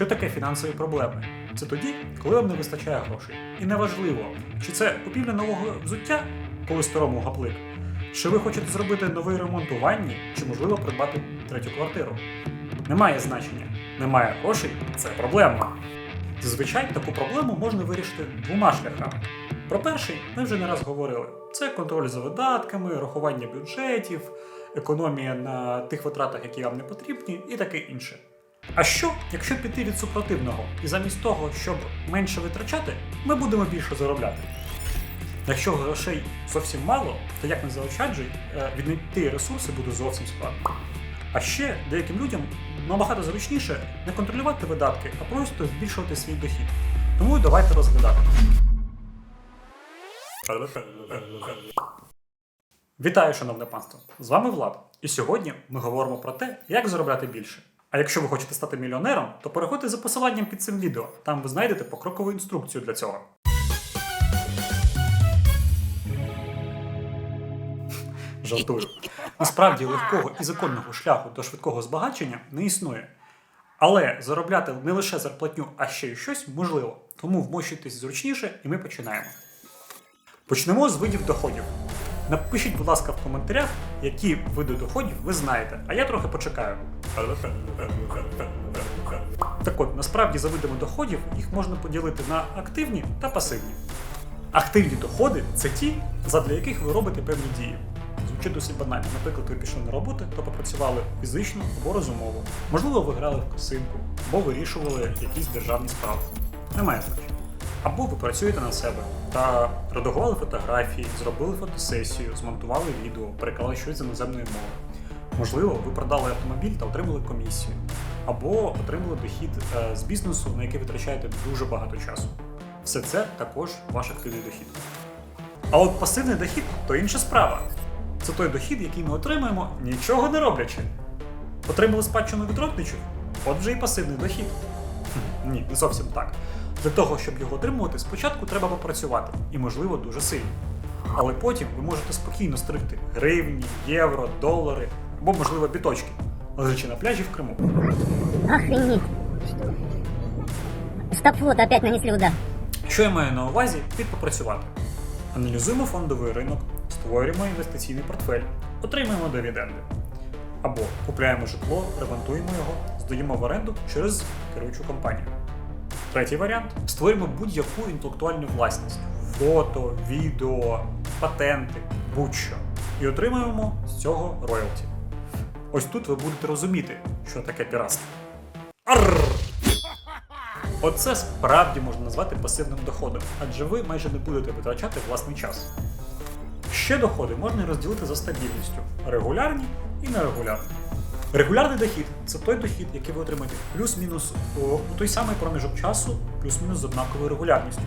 Що таке фінансові проблеми? Це тоді, коли вам не вистачає грошей. І неважливо, чи це купівля нового взуття, коли старому гаплик, чи ви хочете зробити новий ремонт у ванні, чи можливо придбати третю квартиру. Немає значення. Немає грошей це проблема. Зазвичай таку проблему можна вирішити двома шляхами. Про перший ми вже не раз говорили: це контроль за видатками, рахування бюджетів, економія на тих витратах, які вам не потрібні, і таке інше. А що, якщо піти від супротивного, і замість того, щоб менше витрачати, ми будемо більше заробляти? Якщо грошей зовсім мало, то як не заощаджуй, е, віднайти ресурси буде зовсім складно. А ще деяким людям набагато зручніше не контролювати видатки, а просто збільшувати свій дохід. Тому давайте розглядати. Вітаю, шановне панство! З вами Влад. І сьогодні ми говоримо про те, як заробляти більше. А якщо ви хочете стати мільйонером, то переходьте за посиланням під цим відео. Там ви знайдете покрокову інструкцію для цього. Жартую. Насправді легкого і законного шляху до швидкого збагачення не існує. Але заробляти не лише зарплатню, а ще й щось можливо. Тому вмощуйтесь зручніше, і ми починаємо. Почнемо з видів доходів. Напишіть, будь ласка, в коментарях, які види доходів ви знаєте, а я трохи почекаю. Так от, насправді за видами доходів їх можна поділити на активні та пасивні. Активні доходи це ті, задля яких ви робите певні дії. Звучить досить банально. Наприклад, ви пішли на роботу та попрацювали фізично або розумово. Можливо, ви грали в косинку, або вирішували якісь державні справи. Немає значення. Або ви працюєте на себе та редагували фотографії, зробили фотосесію, змонтували відео, переклали щось з іноземної мови. Можливо, ви продали автомобіль та отримали комісію, або отримали дохід е, з бізнесу, на який витрачаєте дуже багато часу. Все це також ваш активний дохід. А от пасивний дохід то інша справа. Це той дохід, який ми отримуємо, нічого не роблячи. Отримали спадщину від родичів? От вже і пасивний дохід. Хм, Ні, не зовсім так. Для того, щоб його отримувати, спочатку треба попрацювати, і, можливо, дуже сильно. Але потім ви можете спокійно стригти гривні, євро, долари або, можливо, біточки, лежачи на пляжі в Криму. Охренеть. Стоп-флот опять нанесли удар. Що я маю на увазі під попрацювати? Аналізуємо фондовий ринок, створюємо інвестиційний портфель, отримуємо дивіденди. Або купляємо житло, ремонтуємо його, здаємо в оренду через керуючу компанію. Третій варіант створюємо будь-яку інтелектуальну власність: фото, відео, патенти, будь-що. І отримуємо з цього роялті. Ось тут ви будете розуміти, що таке піратство. Арр! Оце справді можна назвати пасивним доходом, адже ви майже не будете витрачати власний час. Ще доходи можна розділити за стабільністю: регулярні і нерегулярні. Регулярний дохід це той дохід, який ви отримаєте плюс-мінус у той самий проміжок часу, плюс-мінус з однаковою регулярністю.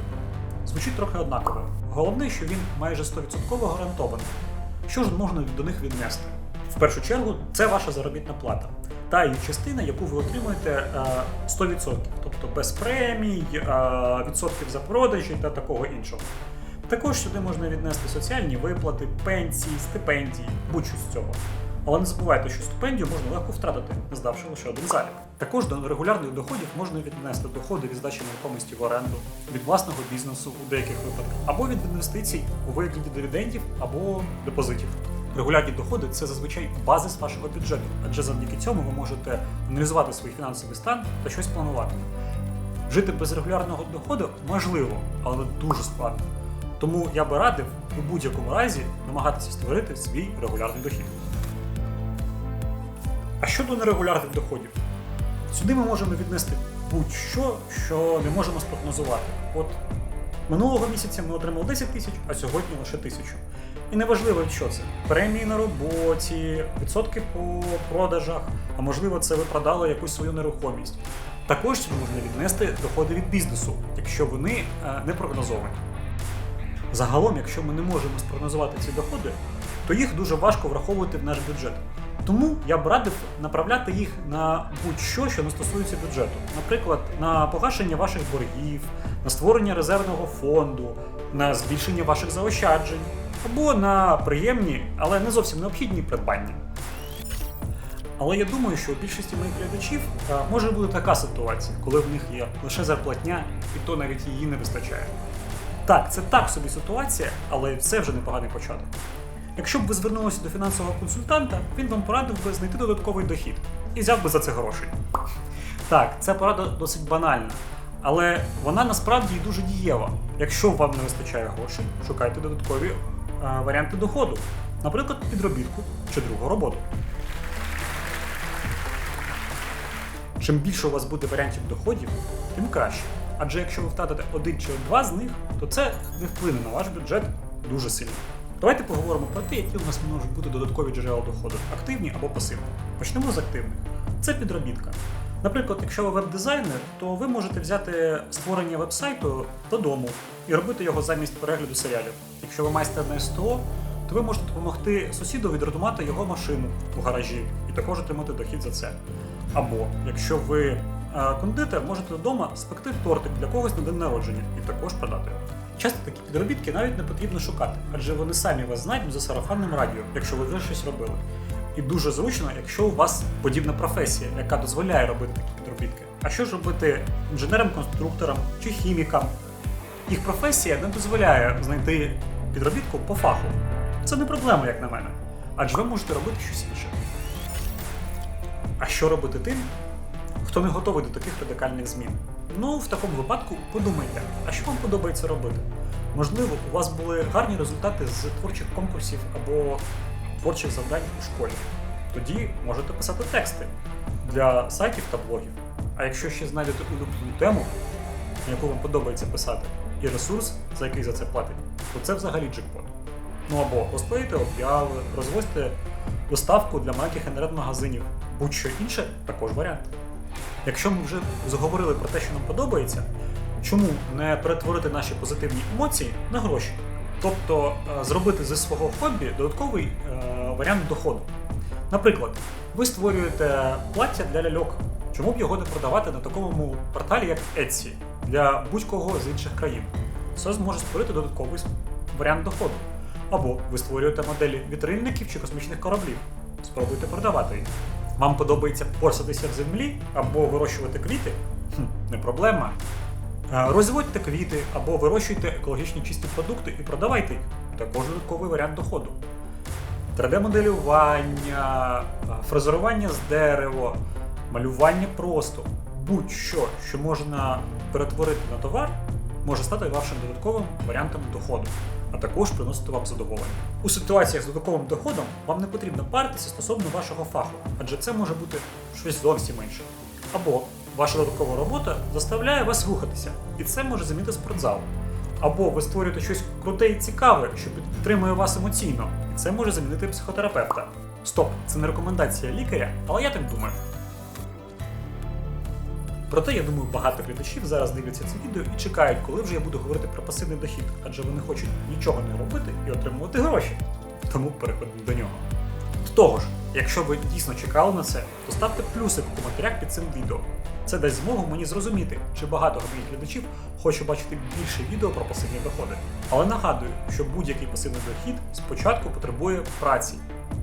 Звучить трохи однаково. Головне, що він майже 100% гарантований. Що ж можна до них віднести? В першу чергу, це ваша заробітна плата. Та її частина, яку ви отримуєте е, 100%, тобто без премій, е, відсотків за продажі та такого іншого. Також сюди можна віднести соціальні виплати, пенсії, стипендії, будь-що з цього. Але не забувайте, що стипендію можна легко втратити, не здавши лише один залік. Також до регулярних доходів можна віднести доходи від здачі нерухомості в оренду, від власного бізнесу у деяких випадках, або від інвестицій у вигляді дивідендів або депозитів. Регулярні доходи це зазвичай базис вашого бюджету, адже завдяки цьому ви можете аналізувати свій фінансовий стан та щось планувати. Жити без регулярного доходу можливо, але дуже складно. Тому я би радив у будь-якому разі намагатися створити свій регулярний дохід. А щодо нерегулярних доходів, сюди ми можемо віднести будь-що, що не можемо спрогнозувати. От минулого місяця ми отримали 10 тисяч, а сьогодні лише тисячу. І неважливо, що це премії на роботі, відсотки по продажах, а можливо, це ви продали якусь свою нерухомість. Також сюди можна віднести доходи від бізнесу, якщо вони е, не прогнозовані. Загалом, якщо ми не можемо спрогнозувати ці доходи, то їх дуже важко враховувати в наш бюджет. Тому я б радив направляти їх на будь-що, що не стосується бюджету. Наприклад, на погашення ваших боргів, на створення резервного фонду, на збільшення ваших заощаджень, або на приємні, але не зовсім необхідні придбання. Але я думаю, що у більшості моїх глядачів е, може бути така ситуація, коли в них є лише зарплатня, і то навіть її не вистачає. Так, це так собі ситуація, але це вже непоганий початок. Якщо б ви звернулися до фінансового консультанта, він вам порадив би знайти додатковий дохід і взяв би за це грошей. Так, ця порада досить банальна, але вона насправді дуже дієва. Якщо вам не вистачає грошей, шукайте додаткові е, варіанти доходу, наприклад, підробітку чи другу роботу. Чим більше у вас буде варіантів доходів, тим краще. Адже якщо ви втратите один чи два з них, то це не вплине на ваш бюджет дуже сильно. Давайте поговоримо про те, які у нас можуть бути додаткові джерела доходу, активні або пасивні. Почнемо з активних. Це підробітка. Наприклад, якщо ви веб-дизайнер, то ви можете взяти створення веб-сайту додому і робити його замість перегляду серіалів. Якщо ви майстер на СТО, то ви можете допомогти сусіду відремонтувати його машину у гаражі і також отримати дохід за це. Або якщо ви е, кондитер, можете вдома спекти тортик для когось на день народження і також продати. Часто такі підробітки навіть не потрібно шукати, адже вони самі вас знайдуть за сарафанним радіо, якщо ви вже щось робили. І дуже зручно, якщо у вас подібна професія, яка дозволяє робити такі підробітки. А що ж робити інженерам-конструкторам чи хімікам? Їх професія не дозволяє знайти підробітку по фаху. Це не проблема, як на мене. Адже ви можете робити щось інше. А що робити тим, хто не готовий до таких радикальних змін? Ну, в такому випадку подумайте, а що вам подобається робити? Можливо, у вас були гарні результати з творчих конкурсів або творчих завдань у школі. Тоді можете писати тексти для сайтів та блогів. А якщо ще знайдете улюблену тему, на яку вам подобається писати, і ресурс, за який за це платить, то це взагалі джекпот. Ну або розклеїти обяви, розвозьте доставку для маленьких інтернет-магазинів, будь-що інше також варіант. Якщо ми вже заговорили про те, що нам подобається, чому не перетворити наші позитивні емоції на гроші? Тобто е, зробити зі свого хобі додатковий е, варіант доходу. Наприклад, ви створюєте плаття для ляльок. Чому б його не продавати на такому порталі, як Etsy, для будь-кого з інших країн? Це зможе створити додатковий варіант доходу. Або ви створюєте моделі вітрильників чи космічних кораблів. Спробуйте продавати їх. Вам подобається порсатися в землі або вирощувати квіти? Хм, не проблема. Е, Розводьте квіти або вирощуйте екологічні чисті продукти і продавайте їх. Також додатковий варіант доходу. 3D-моделювання, е, фрезерування з дерева, малювання просто. Будь-що, що можна перетворити на товар, може стати вашим додатковим варіантом доходу, а також приносити вам задоволення. У ситуаціях з додатковим доходом вам не потрібно паритися стосовно вашого фаху, адже це може бути щось зовсім інше. Або ваша додаткова робота заставляє вас рухатися, і це може замінити спортзал. Або ви створюєте щось круте і цікаве, що підтримує вас емоційно, і це може замінити психотерапевта. Стоп, це не рекомендація лікаря, але я так думаю. Проте, я думаю, багато глядачів зараз дивляться це відео і чекають, коли вже я буду говорити про пасивний дохід, адже вони хочуть нічого не робити і отримувати гроші. Тому переходимо до нього. До того ж, якщо ви дійсно чекали на це, то ставте плюсик у коментарях під цим відео. Це дасть змогу мені зрозуміти, чи багато моїх глядачів хоче бачити більше відео про пасивні доходи. Але нагадую, що будь-який пасивний дохід спочатку потребує праці,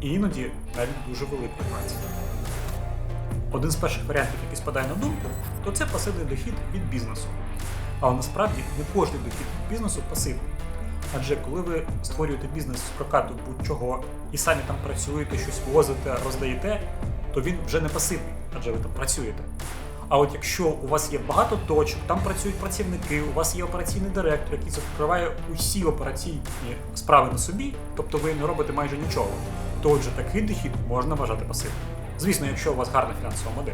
і іноді навіть дуже великої праці. Один з перших варіантів, який спадає на думку, то це пасивний дохід від бізнесу. Але насправді не кожен дохід від бізнесу пасивний. Адже коли ви створюєте бізнес з прокату будь-чого і самі там працюєте, щось возите, роздаєте, то він вже не пасивний, адже ви там працюєте. А от якщо у вас є багато точок, там працюють працівники, у вас є операційний директор, який закриває усі операційні справи на собі, тобто ви не робите майже нічого, то отже такий дохід можна вважати пасивним. Звісно, якщо у вас гарна фінансова модель.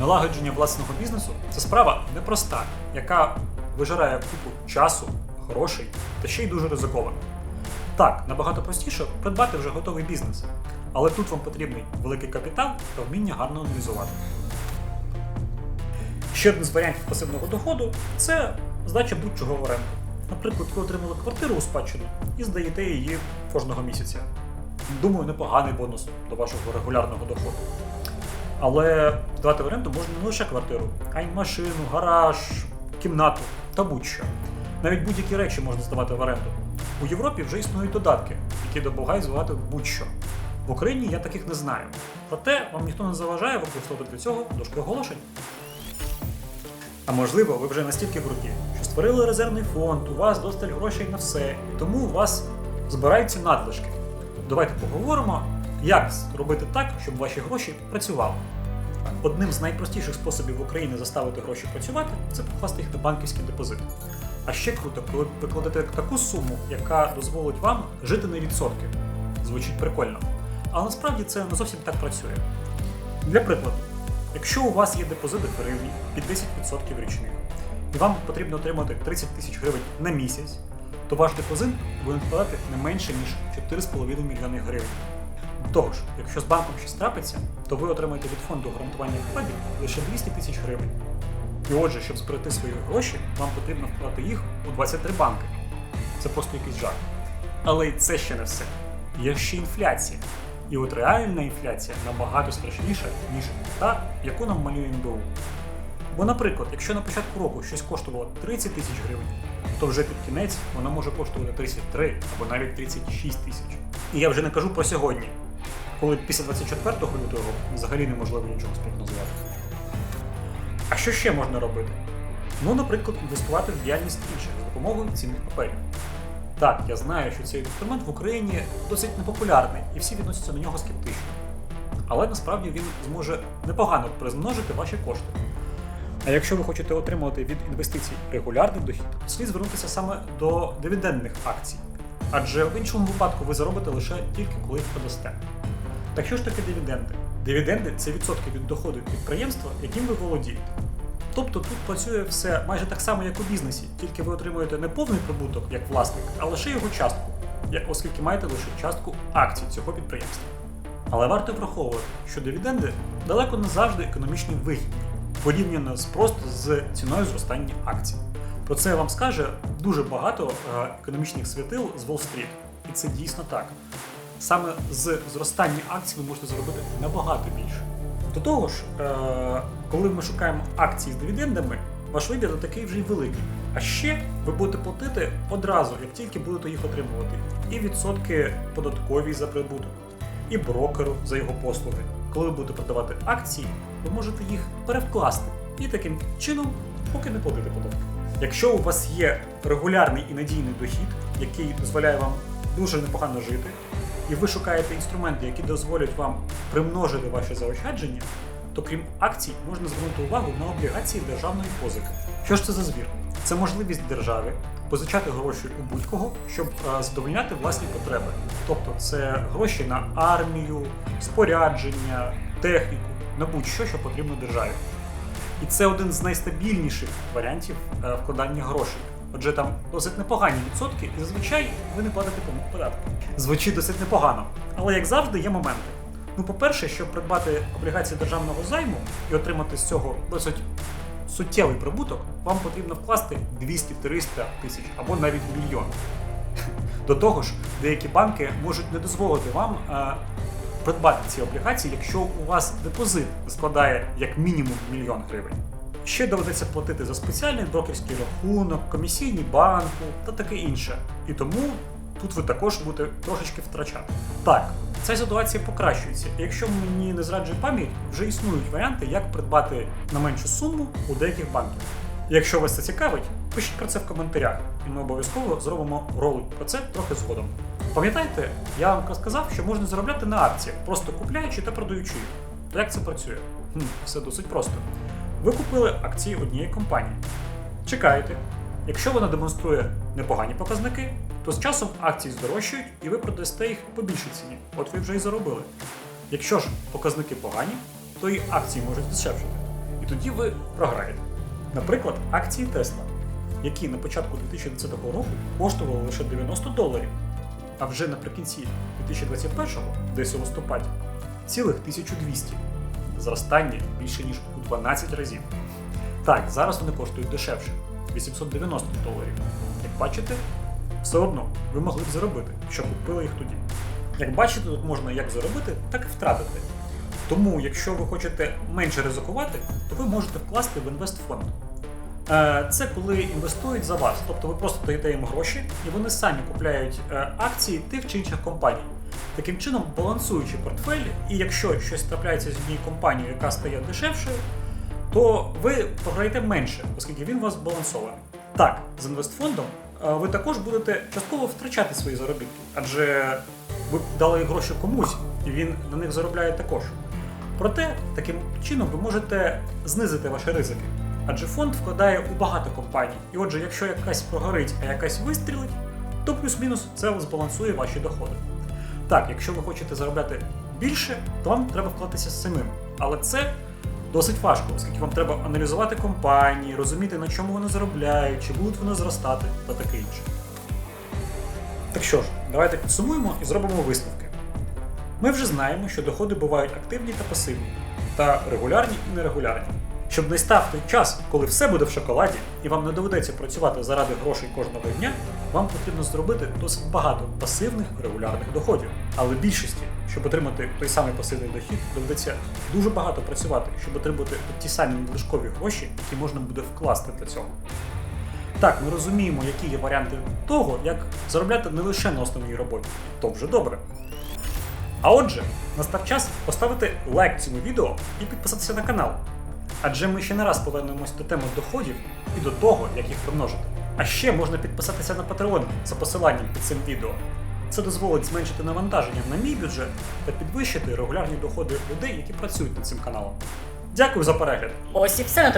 Налагодження власного бізнесу це справа непроста, яка вижирає купу часу, грошей та ще й дуже ризикована. Так, набагато простіше придбати вже готовий бізнес, але тут вам потрібний великий капітал та вміння гарно аналізувати. Ще один з варіантів пасивного доходу це здача будь-чого в оренду. Наприклад, ви отримали квартиру у спадщину і здаєте її кожного місяця. Думаю, непоганий бонус до вашого регулярного доходу. Але здавати в оренду можна не лише квартиру, а й машину, гараж, кімнату та будь-що. Навіть будь-які речі можна здавати в оренду. У Європі вже існують додатки, які допомагають здавати будь-що. В Україні я таких не знаю. Проте вам ніхто не заважає використовувати для цього дошки оголошень. А можливо, ви вже настільки круті, що створили резервний фонд, у вас досталь грошей на все, і тому у вас збираються надлишки. Давайте поговоримо, як зробити так, щоб ваші гроші працювали. Одним з найпростіших способів в Україні заставити гроші працювати це покласти їх на банківський депозит. А ще круто, коли ви кладете таку суму, яка дозволить вам жити на відсотки. Звучить прикольно. Але насправді це не зовсім так працює. Для прикладу, якщо у вас є депозит в гривні під 10% річних, і вам потрібно отримати 30 тисяч гривень на місяць, то ваш депозит буде складати не менше ніж 4,5 мільйони гривень. До якщо з банком щось трапиться, то ви отримаєте від фонду гарантування вкладів лише 200 тисяч гривень. І отже, щоб зберегти свої гроші, вам потрібно вкладати їх у 23 банки. Це просто якийсь жарт. Але і це ще не все. Є ще інфляція. І от реальна інфляція набагато страшніша, ніж та, яку нам малює НБУ. Бо, наприклад, якщо на початку року щось коштувало 30 тисяч гривень, то вже під кінець вона може коштувати 33 або навіть 36 тисяч. І я вже не кажу про сьогодні, коли після 24 лютого взагалі неможливо нічого спрогнозувати. А що ще можна робити? Ну, наприклад, інвестувати в діяльність інших за допомогою цінних паперів. Так, я знаю, що цей інструмент в Україні досить непопулярний, і всі відносяться до нього скептично. Але насправді він зможе непогано примножити ваші кошти. А якщо ви хочете отримувати від інвестицій регулярний дохід, слід звернутися саме до дивідендних акцій. Адже в іншому випадку ви заробите лише тільки коли їх продасте. Так що ж таке дивіденди? Дивіденди це відсотки від доходу підприємства, яким ви володієте. Тобто тут працює все майже так само, як у бізнесі, тільки ви отримуєте не повний прибуток як власник, а лише його частку, оскільки маєте лише частку акцій цього підприємства. Але варто враховувати, що дивіденди далеко не завжди економічно вигідні, порівняно з просто з ціною зростання акцій. Про це вам скаже дуже багато е, економічних світил з Уолл-стріт. І це дійсно так. Саме з зростання акцій ви можете заробити набагато більше. До того ж, е, коли ми шукаємо акції з дивідендами, ваш вибір не такий вже й великий. А ще ви будете платити одразу, як тільки будете їх отримувати, і відсотки податкові за прибуток, і брокеру за його послуги. Коли ви будете продавати акції, ви можете їх перевкласти і таким чином поки не платити податки. Якщо у вас є регулярний і надійний дохід, який дозволяє вам дуже непогано жити, і ви шукаєте інструменти, які дозволять вам примножити ваші заощадження, то крім акцій можна звернути увагу на облігації державної позики. Що ж це за звір? Це можливість держави позичати гроші у будь-кого, щоб е, задовольняти власні потреби. Тобто це гроші на армію, спорядження, техніку, на будь-що, що потрібно державі. І це один з найстабільніших варіантів е, вкладання грошей. Отже, там досить непогані відсотки, і зазвичай ви не платите по податки. Звучить досить непогано, але як завжди є моменти. Ну, по-перше, щоб придбати облігації державного займу і отримати з цього досить суттєвий прибуток, вам потрібно вкласти 200-300 тисяч або навіть мільйон. До того ж, деякі банки можуть не дозволити вам е, придбати ці облігації, якщо у вас депозит складає як мінімум мільйон гривень. Ще доведеться платити за спеціальний брокерський рахунок, комісійні банку та таке інше. І тому тут ви також будете трошечки втрачати. Так, ця ситуація покращується. Якщо мені не зраджує пам'ять, вже існують варіанти, як придбати на меншу суму у деяких банків. Якщо вас це цікавить, пишіть про це в коментарях, і ми обов'язково зробимо ролик про це трохи згодом. Пам'ятаєте, я вам сказав, що можна заробляти на акціях, просто купляючи та продаючи їх. Як це працює? Хм, все досить просто. Ви купили акції однієї компанії. Чекаєте. Якщо вона демонструє непогані показники, то з часом акції здорожчають і ви продасте їх по більшій ціні. От ви вже і заробили. Якщо ж показники погані, то і акції можуть дешевшити. І тоді ви програєте. Наприклад, акції Tesla, які на початку 2020 року коштували лише 90 доларів, а вже наприкінці 2021-го, десь у листопаді, цілих 1200. Зростання більше ніж у 12 разів. Так, зараз вони коштують дешевше 890 доларів. Як бачите, все одно ви могли б заробити, якщо купили їх тоді. Як бачите, тут можна як заробити, так і втратити. Тому, якщо ви хочете менше ризикувати, то ви можете вкласти в інвестфонд. Е, Це коли інвестують за вас, тобто ви просто даєте їм гроші, і вони самі купляють е, акції тих чи інших компаній. таким чином балансуючи портфель, і якщо щось трапляється з однією компанією, яка стає дешевшою, то ви програєте менше, оскільки він у вас збалансований. Так, з інвестфондом ви також будете частково втрачати свої заробітки, адже ви дали гроші комусь, і він на них заробляє також. Проте, таким чином ви можете знизити ваші ризики. Адже фонд вкладає у багато компаній. І отже, якщо якась прогорить, а якась вистрілить, то плюс-мінус це збалансує ваші доходи. Так, якщо ви хочете заробляти більше, то вам треба вкладатися самим. Але це досить важко, оскільки вам треба аналізувати компанії, розуміти, на чому вони заробляють, чи будуть вони зростати та таке інше. Так що ж, давайте підсумуємо і зробимо висновки. Ми вже знаємо, що доходи бувають активні та пасивні, та регулярні і нерегулярні. Щоб не став той час, коли все буде в шоколаді, і вам не доведеться працювати заради грошей кожного дня, вам потрібно зробити досить багато пасивних регулярних доходів. Але більшості, щоб отримати той самий пасивний дохід, доведеться дуже багато працювати, щоб отримати ті самі надлишкові гроші, які можна буде вкласти для цього. Так, ми розуміємо, які є варіанти того, як заробляти не лише на основній роботі, то вже добре. А отже, настав час поставити лайк цьому відео і підписатися на канал. Адже ми ще не раз повернемось до теми доходів і до того, як їх примножити. А ще можна підписатися на Patreon за посиланням під цим відео. Це дозволить зменшити навантаження на мій бюджет та підвищити регулярні доходи людей, які працюють над цим каналом. Дякую за перегляд! Ось і все на